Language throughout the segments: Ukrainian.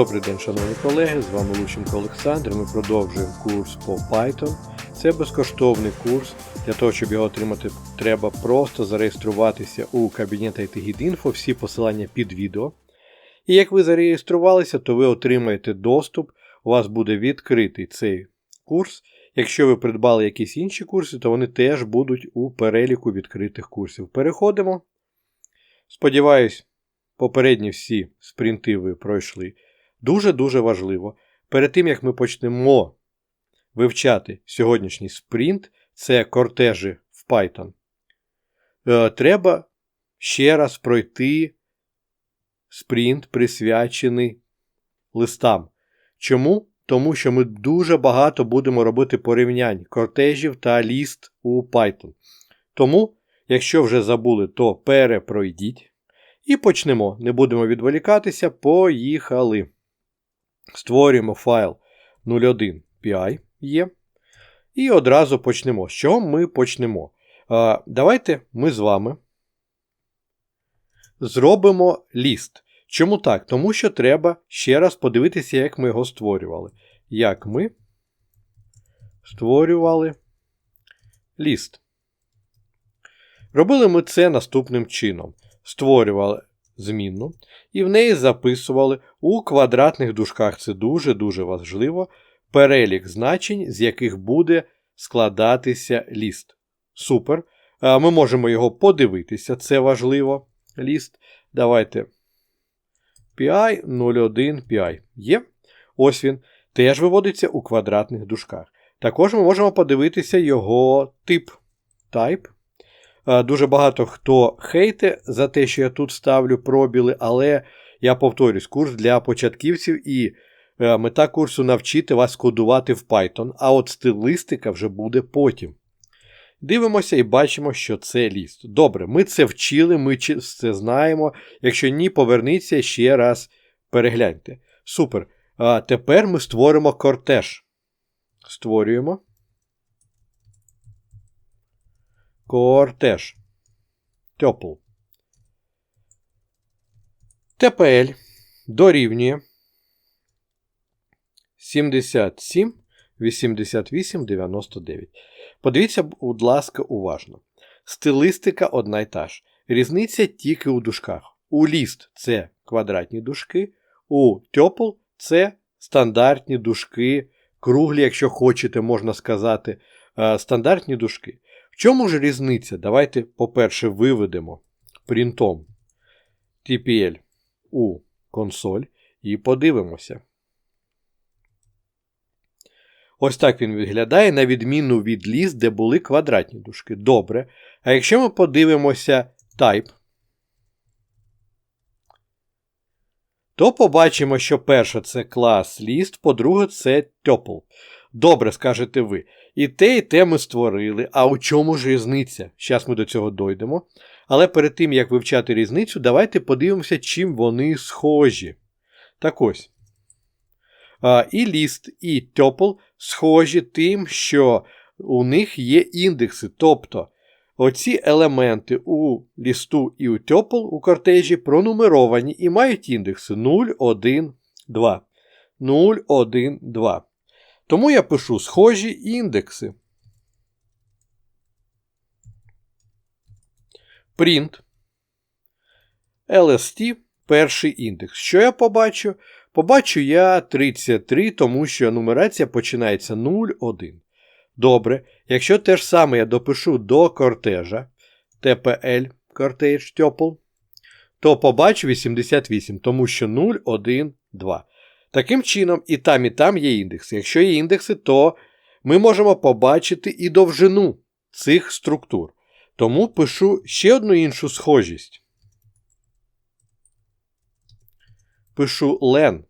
Добрий день, шановні колеги, з вами Лущенко Олександр. Ми продовжуємо курс по Python. Це безкоштовний курс. Для того, щоб його отримати, треба просто зареєструватися у кабінет IT всі посилання під відео. І як ви зареєструвалися, то ви отримаєте доступ, у вас буде відкритий цей курс. Якщо ви придбали якісь інші курси, то вони теж будуть у переліку відкритих курсів. Переходимо. Сподіваюсь, попередні всі спринти ви пройшли. Дуже-дуже важливо. Перед тим, як ми почнемо вивчати сьогоднішній спринт, це кортежі в Python, е, треба ще раз пройти спринт, присвячений листам. Чому? Тому що ми дуже багато будемо робити порівнянь кортежів та ліст у Python. Тому, якщо вже забули, то перепройдіть. І почнемо. Не будемо відволікатися. Поїхали. Створюємо файл 01pi є. І одразу почнемо. З чого ми почнемо? Давайте ми з вами зробимо ліст. Чому так? Тому що треба ще раз подивитися, як ми його створювали. Як ми створювали ліст. Робили ми це наступним чином. Створювали змінну і в неї записували у квадратних дужках. Це дуже-дуже важливо. Перелік значень, з яких буде складатися ліст. Супер. Ми можемо його подивитися, це важливо. Ліст. Давайте. PI 01 PI. Є. Ось він. Теж виводиться у квадратних дужках. Також ми можемо подивитися його тип. Type. Дуже багато хто хейте за те, що я тут ставлю пробіли, але я повторюсь, курс для початківців і е, мета курсу навчити вас кодувати в Python, а от стилистика вже буде потім. Дивимося і бачимо, що це ліст. Добре, ми це вчили, ми це знаємо. Якщо ні, поверніться ще раз перегляньте. Супер. А тепер ми створимо кортеж. Створюємо. Кортеж. Тьопл. ТПЛ дорівнює 77 88 99. Подивіться, будь ласка, уважно. Стилистика одна й та ж. Різниця тільки у дужках. У ліст це квадратні дужки, у тьопл це стандартні дужки, круглі, якщо хочете, можна сказати, е, стандартні дужки. Чому ж різниця? Давайте, по-перше, виведемо принтом TPL у консоль і подивимося. Ось так він виглядає, на відміну від ліст, де були квадратні дужки. Добре. А якщо ми подивимося type, то побачимо, що перше це клас ліст, по-друге, це tuple. Добре, скажете ви. І те, і те ми створили. А у чому ж різниця? Зараз ми до цього дойдемо. Але перед тим, як вивчати різницю, давайте подивимося, чим вони схожі. Так ось. І ліст, і топл схожі тим, що у них є індекси. Тобто оці елементи у лісту і у топл у кортежі пронумеровані і мають індекси 0, 1, 2. 0, 1, 2. Тому я пишу схожі індекси. Print. LST перший індекс. Що я побачу? Побачу я 33, тому що нумерація починається 0, 1. Добре. Якщо те ж саме я допишу до кортежа TPL кортеж тьопл, то побачу 88, тому що 0, 1, 2. Таким чином, і там, і там є індекси. Якщо є індекси, то ми можемо побачити і довжину цих структур. Тому пишу ще одну іншу схожість. Пишу len.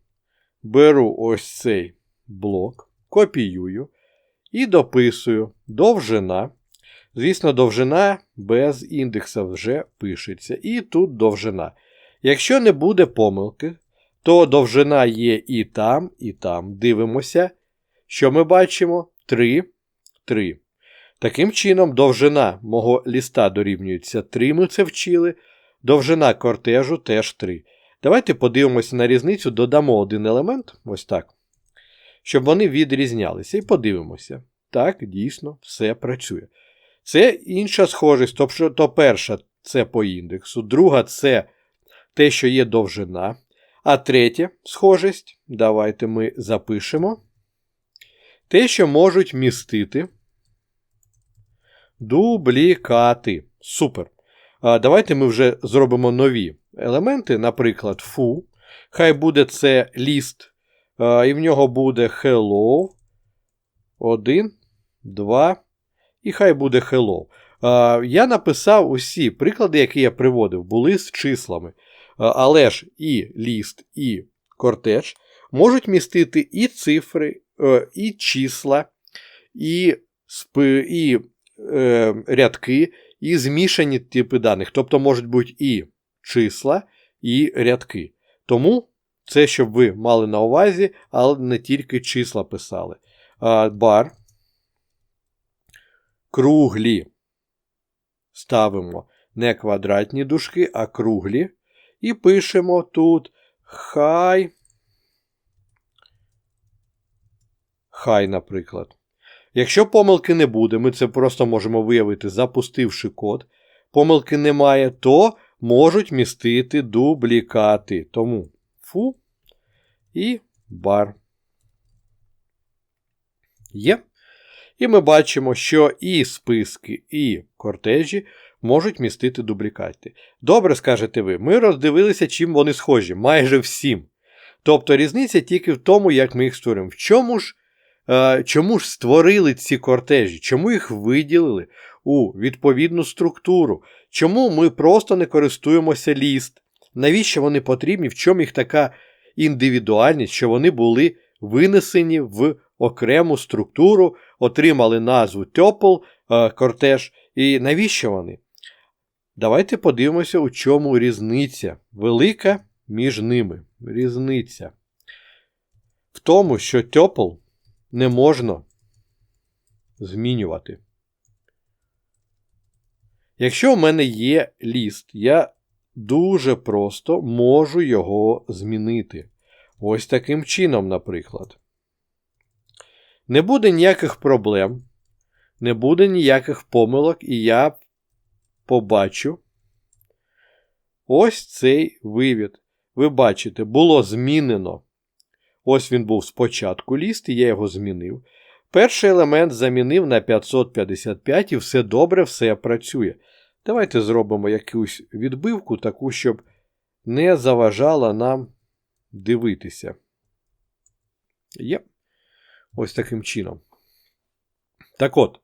Беру ось цей блок, копіюю і дописую довжина. Звісно, довжина без індекса вже пишеться. І тут довжина. Якщо не буде помилки, то довжина є і там, і там. Дивимося, що ми бачимо? 3, 3. Таким чином, довжина мого ліста дорівнюється 3, ми це вчили. Довжина кортежу теж 3. Давайте подивимося на різницю, додамо один елемент, ось так, щоб вони відрізнялися. І подивимося. Так, дійсно, все працює. Це інша схожість. Тобто, то перша це по індексу, друга це те, що є довжина. А третя схожість, давайте ми запишемо. Те, що можуть містити дублікати. Супер. Давайте ми вже зробимо нові елементи, наприклад, фу. Хай буде це ліст, і в нього буде hello. Один, два. І хай буде hello. Я написав усі приклади, які я приводив, були з числами. Але ж і ліст, і кортеж можуть містити і цифри, е, і числа, і і е, рядки, і змішані типи даних. Тобто можуть бути і числа, і рядки. Тому це, щоб ви мали на увазі, але не тільки числа писали. Бар. Круглі. Ставимо не квадратні дужки, а круглі. І пишемо тут хай. Хай, наприклад. Якщо помилки не буде, ми це просто можемо виявити, запустивши код. Помилки немає, то можуть містити дублікати. Тому фу і бар. Є. І ми бачимо, що і списки, і кортежі можуть містити дублікати. Добре, скажете ви, ми роздивилися, чим вони схожі, майже всім. Тобто різниця тільки в тому, як ми їх створюємо. В чому ж е, чому ж створили ці кортежі? Чому їх виділили у відповідну структуру? Чому ми просто не користуємося ліст? Навіщо вони потрібні? В чому їх така індивідуальність, що вони були винесені в окрему структуру, отримали назву Тьопл, е, кортеж. І навіщо вони? Давайте подивимося, у чому різниця. Велика між ними. Різниця. В тому, що тьопл не можна змінювати. Якщо в мене є ліст, я дуже просто можу його змінити. Ось таким чином, наприклад. Не буде ніяких проблем, не буде ніяких помилок, і я побачу ось цей вивід. Ви бачите, було змінено. Ось він був спочатку ліст, і я його змінив. Перший елемент замінив на 555 і все добре, все працює. Давайте зробимо якусь відбивку, таку, щоб не заважала нам дивитися. Є. Ось таким чином. Так от,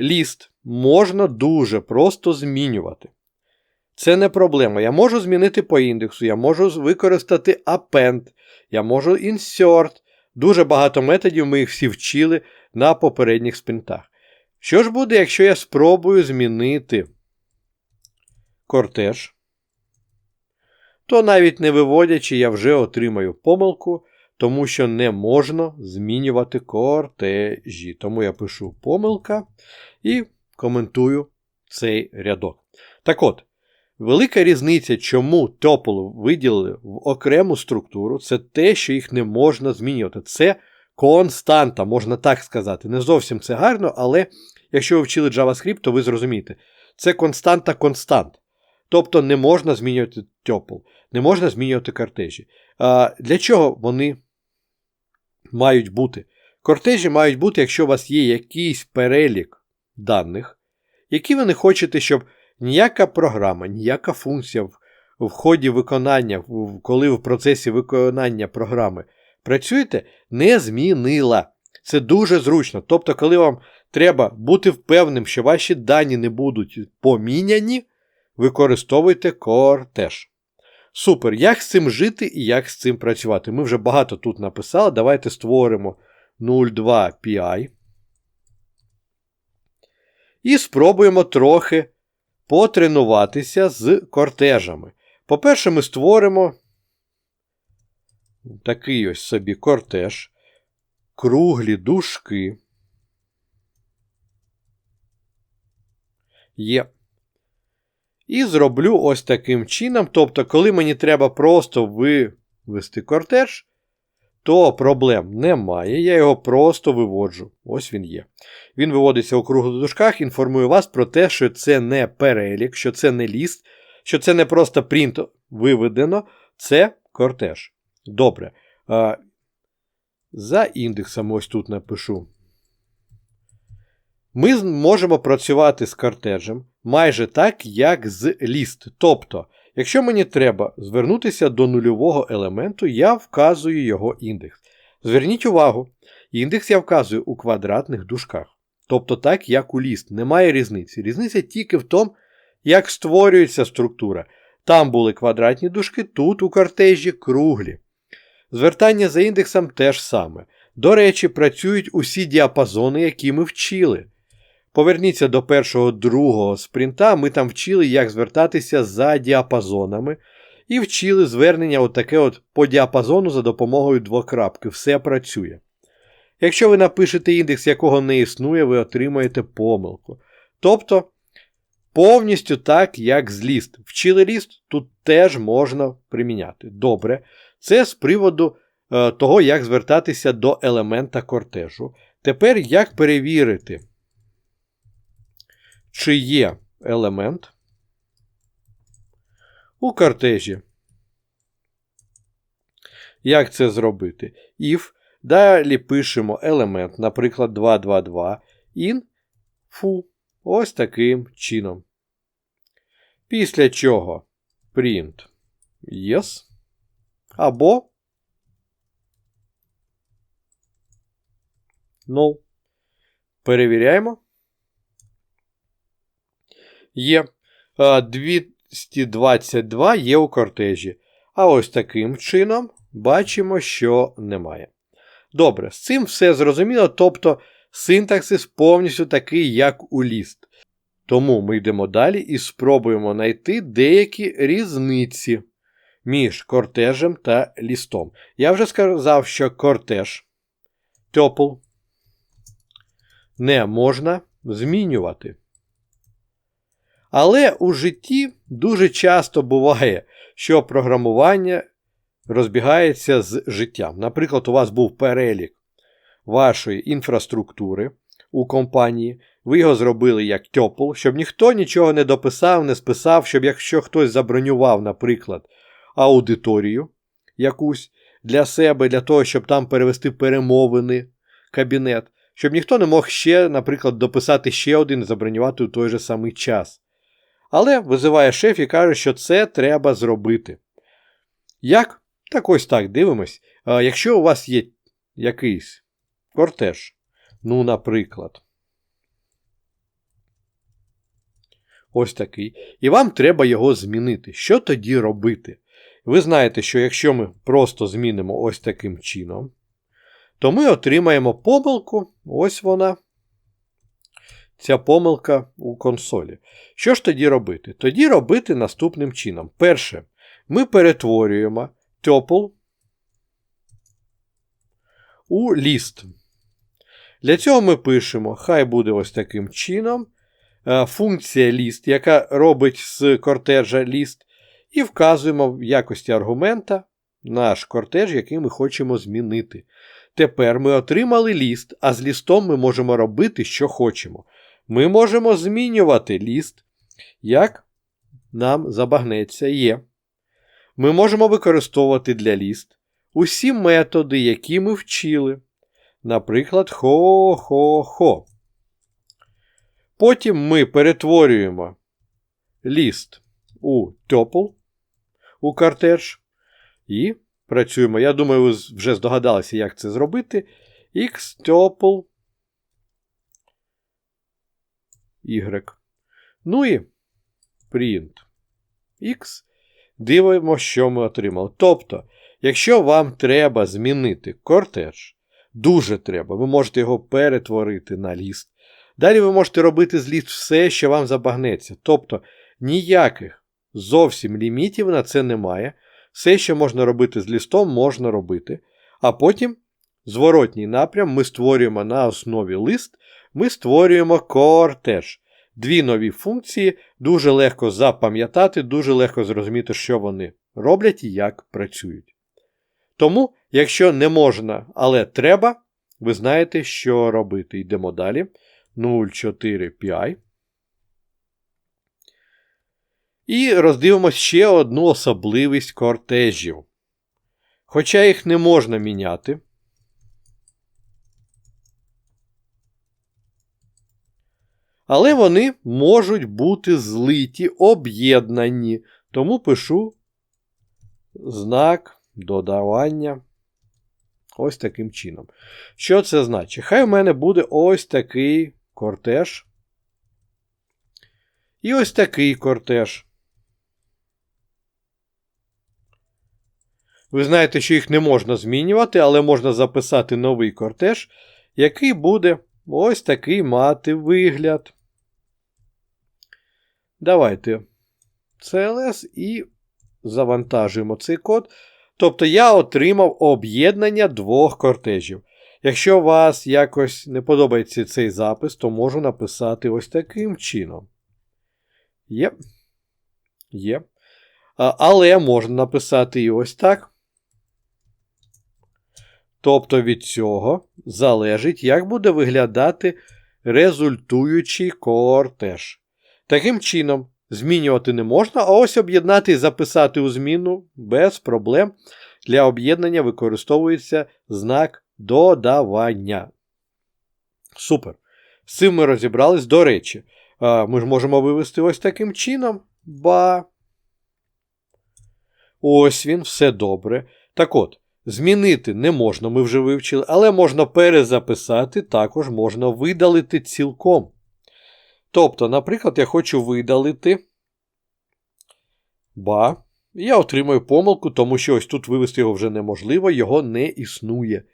ліст можна дуже просто змінювати. Це не проблема. Я можу змінити по індексу, я можу використати append, я можу insert. Дуже багато методів ми їх всі вчили на попередніх спринтах. Що ж буде, якщо я спробую змінити кортеж, то навіть не виводячи, я вже отримаю помилку, тому що не можна змінювати кортежі. Тому я пишу помилка і коментую цей рядок. Так от, велика різниця, чому топол виділили в окрему структуру, це те, що їх не можна змінювати. Це константа, можна так сказати. Не зовсім це гарно, але якщо ви вчили JavaScript, то ви зрозумієте. Це константа констант. Тобто не можна змінювати топол, не можна змінювати кортежі. А Для чого вони мають бути? Кортежі мають бути, якщо у вас є якийсь перелік даних, які ви не хочете, щоб ніяка програма, ніяка функція в, ході виконання, коли в процесі виконання програми працюєте, не змінила. Це дуже зручно. Тобто, коли вам треба бути впевненим, що ваші дані не будуть поміняні, використовуйте кортеж. Супер, як з цим жити і як з цим працювати? Ми вже багато тут написали. Давайте створимо 02 PI. І спробуємо трохи потренуватися з кортежами. По-перше, ми створимо такий ось собі кортеж, круглі дужки. Є. І зроблю ось таким чином. Тобто, коли мені треба просто вивести кортеж, то проблем немає. Я його просто виводжу. Ось він є. Він виводиться у круглодушках, інформує вас про те, що це не перелік, що це не ліст, що це не просто принт виведено, це кортеж. Добре. За індексом ось тут напишу. Ми можемо працювати з кортежем майже так, як з ліст. Тобто, якщо мені треба звернутися до нульового елементу, я вказую його індекс. Зверніть увагу, індекс я вказую у квадратних дужках. Тобто так, як у ліст. Немає різниці. Різниця тільки в тому, як створюється структура. Там були квадратні дужки, тут у кортежі круглі. Звертання за індексом теж саме. До речі, працюють усі діапазони, які ми вчили. Поверніться до першого другого спринта, ми там вчили, як звертатися за діапазонами. І вчили звернення отаке от по діапазону за допомогою двокрапки. Все працює. Якщо ви напишете індекс, якого не існує, ви отримаєте помилку. Тобто, повністю так, як з ліст. Вчили ліст, тут теж можна приміняти. Добре. Це з приводу е, того, як звертатися до елемента кортежу. Тепер як перевірити, чи є елемент у кортежі. Як це зробити? If. Далі пишемо елемент, наприклад, 222 in foo. Ось таким чином. Після чого print yes. Або no. Перевіряємо. Є 222 є у кортежі. А ось таким чином бачимо, що немає. Добре, з цим все зрозуміло, тобто синтаксис повністю такий, як у ліст. Тому ми йдемо далі і спробуємо знайти деякі різниці між кортежем та лістом. Я вже сказав, що кортеж топл не можна змінювати. Але у житті дуже часто буває, що програмування розбігається з життям. Наприклад, у вас був перелік вашої інфраструктури у компанії, ви його зробили як тьопл, щоб ніхто нічого не дописав, не списав, щоб якщо хтось забронював, наприклад, аудиторію якусь для себе, для того, щоб там перевести перемовини, кабінет, щоб ніхто не мог ще, наприклад, дописати ще один і забронювати у той же самий час. Але визиває шеф і каже, що це треба зробити. Як? Так ось так дивимось. Якщо у вас є якийсь кортеж, ну, наприклад, ось такий, і вам треба його змінити. Що тоді робити? Ви знаєте, що якщо ми просто змінимо ось таким чином, то ми отримаємо помилку, ось вона, ця помилка у консолі. Що ж тоді робити? Тоді робити наступним чином. Перше, ми перетворюємо tuple у ліст. Для цього ми пишемо, хай буде ось таким чином. Е, функція ліст, яка робить з кортежа ліст, і вказуємо в якості аргумента наш кортеж, який ми хочемо змінити. Тепер ми отримали ліст, а з лістом ми можемо робити, що хочемо. Ми можемо змінювати ліст, як нам забагнеться є. Ми можемо використовувати для ліст усі методи, які ми вчили. Наприклад, хо-хо-хо. Потім ми перетворюємо ліст у топл, у картеж і працюємо. Я думаю, ви вже здогадалися, як це зробити. X tuple Y. Ну і print X. Дивимося, що ми отримали. Тобто, якщо вам треба змінити кортеж, дуже треба, ви можете його перетворити на ліст. Далі ви можете робити з ліст все, що вам забагнеться. Тобто ніяких зовсім лімітів на це немає. Все, що можна робити з лістом, можна робити. А потім зворотній напрям ми створюємо на основі лист, ми створюємо кортеж. дві нові функції, дуже легко запам'ятати, дуже легко зрозуміти, що вони роблять і як працюють. Тому, якщо не можна, але треба, ви знаєте, що робити. Йдемо далі. 0,4 Pi. І роздивимося ще одну особливість кортежів. Хоча їх не можна міняти. Але вони можуть бути злиті, об'єднані. Тому пишу знак додавання ось таким чином. Що це значить? Хай у мене буде ось такий кортеж. І ось такий кортеж. Ви знаєте, що їх не можна змінювати, але можна записати новий кортеж, який буде ось такий мати вигляд. Давайте CLS і завантажуємо цей код. Тобто я отримав об'єднання двох кортежів. Якщо вас якось не подобається цей запис, то можу написати ось таким чином. Є. Є. Але можна написати і ось так. Тобто від цього залежить, як буде виглядати результуючий кортеж. Таким чином, змінювати не можна, а ось об'єднати і записати у зміну без проблем. Для об'єднання використовується знак додавання. Супер. З цим ми розібрались. До речі, ми ж можемо вивести ось таким чином. Ба. Ось він, все добре. Так от. Змінити не можна, ми вже вивчили, але можна перезаписати, також можна видалити цілком. Тобто, наприклад, я хочу видалити ба. Я отримую помилку, тому що ось тут вивести його вже неможливо, його не існує.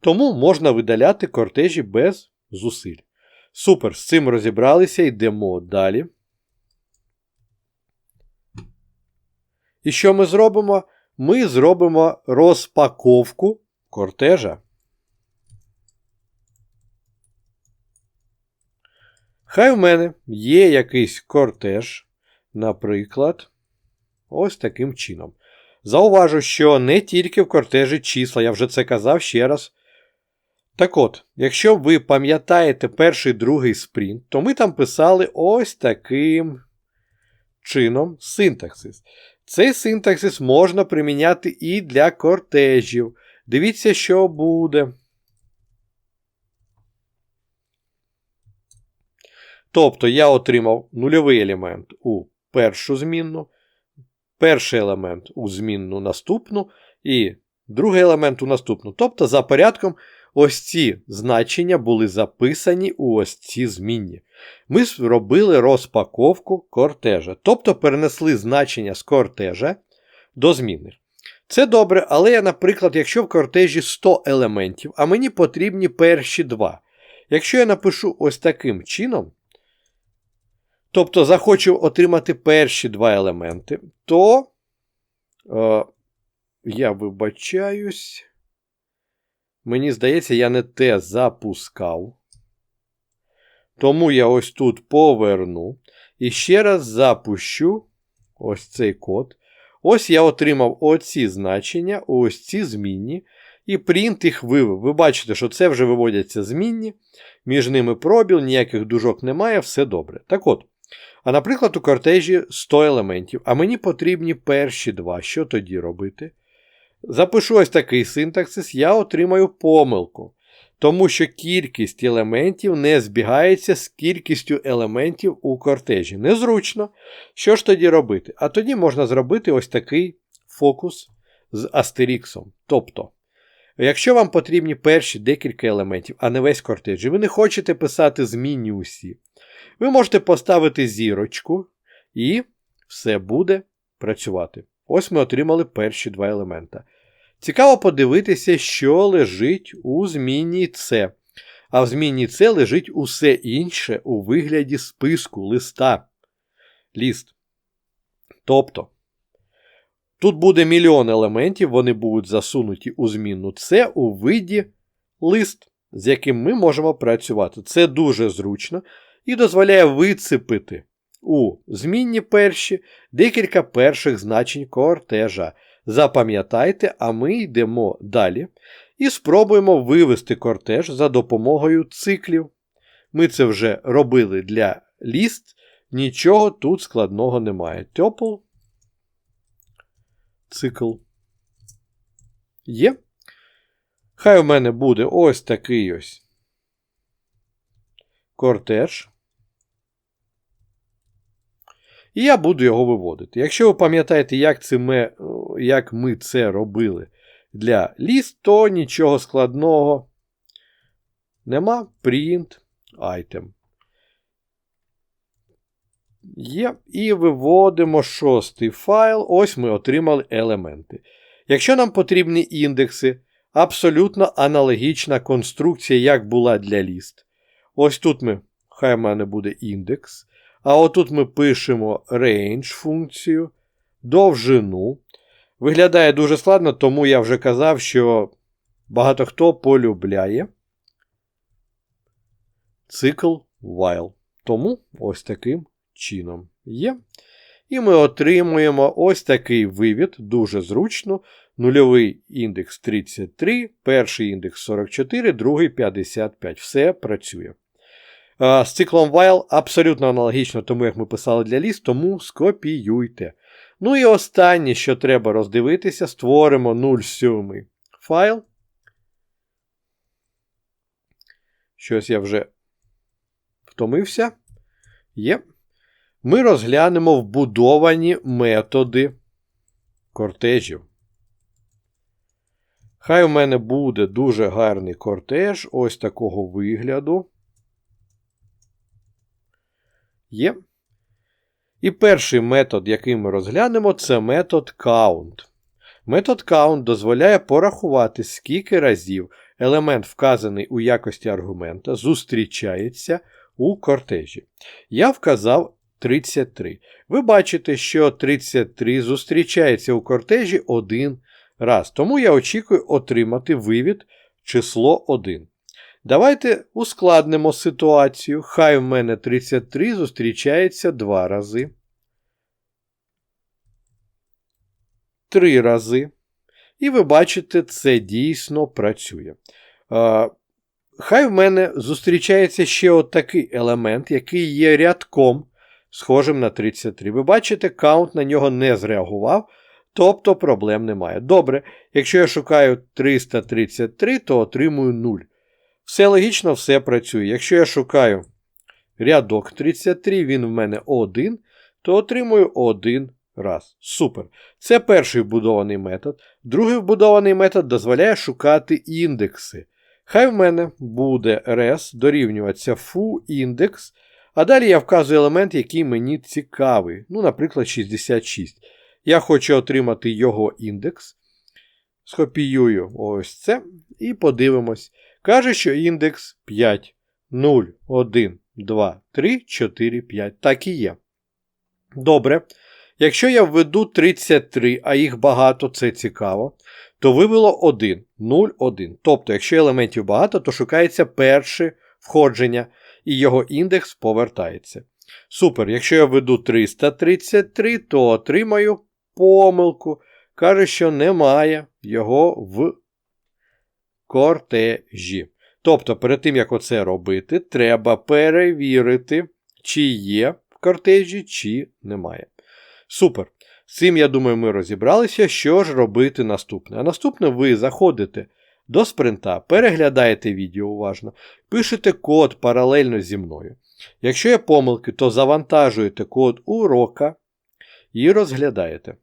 Тому можна видаляти кортежі без зусиль. Супер, з цим розібралися, йдемо далі. І що ми зробимо? ми зробимо розпаковку кортежа. Хай в мене є якийсь кортеж, наприклад, ось таким чином. Зауважу, що не тільки в кортежі числа, я вже це казав ще раз. Так от, якщо ви пам'ятаєте перший другий спринт, то ми там писали ось таким чином синтаксис. Цей синтаксис можна приміняти і для кортежів. Дивіться, що буде. Тобто я отримав нульовий елемент у першу змінну, перший елемент у змінну наступну і другий елемент у наступну. Тобто, за порядком, ось ці значення були записані у ось ці змінні ми зробили розпаковку кортежа, тобто перенесли значення з кортежа до змінних. Це добре, але я, наприклад, якщо в кортежі 100 елементів, а мені потрібні перші два. Якщо я напишу ось таким чином, тобто захочу отримати перші два елементи, то е, я вибачаюсь, мені здається, я не те запускав. Тому я ось тут поверну. І ще раз запущу ось цей код. Ось я отримав оці значення, ось ці змінні. І принт їх вивів. Ви бачите, що це вже виводяться змінні, між ними пробіл, ніяких дужок немає, все добре. Так от. А наприклад, у кортежі 100 елементів, а мені потрібні перші два. Що тоді робити? Запишу ось такий синтаксис, я отримаю помилку тому що кількість елементів не збігається з кількістю елементів у кортежі. Незручно. Що ж тоді робити? А тоді можна зробити ось такий фокус з астеріксом. Тобто, якщо вам потрібні перші декілька елементів, а не весь кортеж, і ви не хочете писати змінні усі, ви можете поставити зірочку, і все буде працювати. Ось ми отримали перші два елемента. Цікаво подивитися, що лежить у зміні С. А в зміні С лежить усе інше у вигляді списку листа. Ліст. Тобто, тут буде мільйон елементів, вони будуть засунуті у змінну С у виді лист, з яким ми можемо працювати. Це дуже зручно. і дозволяє вицепити у змінні перші декілька перших значень кортежа. Запам'ятайте, а ми йдемо далі і спробуємо вивести кортеж за допомогою циклів. Ми це вже робили для ліст, нічого тут складного немає. Тьопл. Цикл. Є. Хай у мене буде ось такий ось кортеж. І я буду його виводити. Якщо ви пам'ятаєте, як це ми, як ми це робили для ліст, то нічого складного нема. Print item. Є. І виводимо шостий файл. Ось ми отримали елементи. Якщо нам потрібні індекси, абсолютно аналогічна конструкція, як була для ліст. Ось тут ми, хай в мене буде індекс. А отут ми пишемо range функцію, довжину. Виглядає дуже складно, тому я вже казав, що багато хто полюбляє цикл while. Тому ось таким чином є. І ми отримуємо ось такий вивід, дуже зручно. Нульовий індекс 33, перший індекс 44, другий 55. Все працює. З циклом while абсолютно аналогічно тому, як ми писали для ліст, тому скопіюйте. Ну і останнє, що треба роздивитися, створимо 07 файл. Щось я вже втомився. Є. Ми розглянемо вбудовані методи кортежів. Хай у мене буде дуже гарний кортеж, ось такого вигляду. Є. І перший метод, який ми розглянемо, це метод count. Метод count дозволяє порахувати, скільки разів елемент, вказаний у якості аргумента, зустрічається у кортежі. Я вказав 33. Ви бачите, що 33 зустрічається у кортежі один раз. Тому я очікую отримати вивід число 1. Давайте ускладнимо ситуацію. Хай в мене 33 зустрічається 2 рази. 3 рази. І ви бачите, це дійсно працює. Хай в мене зустрічається ще отакий елемент, який є рядком, схожим на 33. Ви бачите, каунт на нього не зреагував, тобто проблем немає. Добре, якщо я шукаю 333, то отримую 0. Все логічно, все працює. Якщо я шукаю рядок 33, він в мене 1, то отримую 1 раз. Супер. Це перший вбудований метод. Другий вбудований метод дозволяє шукати індекси. Хай в мене буде res дорівнюватися foo індекс. А далі я вказую елемент, який мені цікавий. Ну, наприклад, 66. Я хочу отримати його індекс. Скопіюю ось це і подивимось. Каже, що індекс 5, 0, 1, 2, 3, 4, 5. Так і є. Добре. Якщо я введу 33, а їх багато, це цікаво, то вивело 1, 0, 1. Тобто, якщо елементів багато, то шукається перше входження, і його індекс повертається. Супер. Якщо я введу 333, то отримаю помилку. Каже, що немає його в кортежі. Тобто, перед тим, як оце робити, треба перевірити, чи є в кортежі, чи немає. Супер. З цим, я думаю, ми розібралися, що ж робити наступне. А наступне ви заходите до спринта, переглядаєте відео уважно, пишете код паралельно зі мною. Якщо є помилки, то завантажуєте код урока і розглядаєте.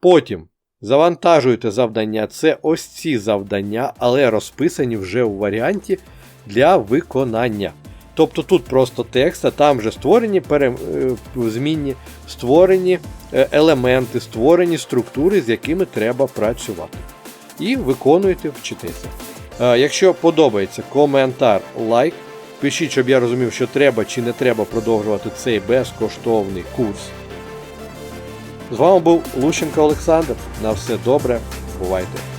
Потім завантажуєте завдання. Це ось ці завдання, але розписані вже у варіанті для виконання. Тобто тут просто текст, а там вже створені пере... Е, змінні, створені е, елементи, створені структури, з якими треба працювати. І виконуєте, вчитися. Якщо подобається коментар, лайк, пишіть, щоб я розумів, що треба чи не треба продовжувати цей безкоштовний курс. З вами був Лущенко Олександр. На все добре. Бувайте!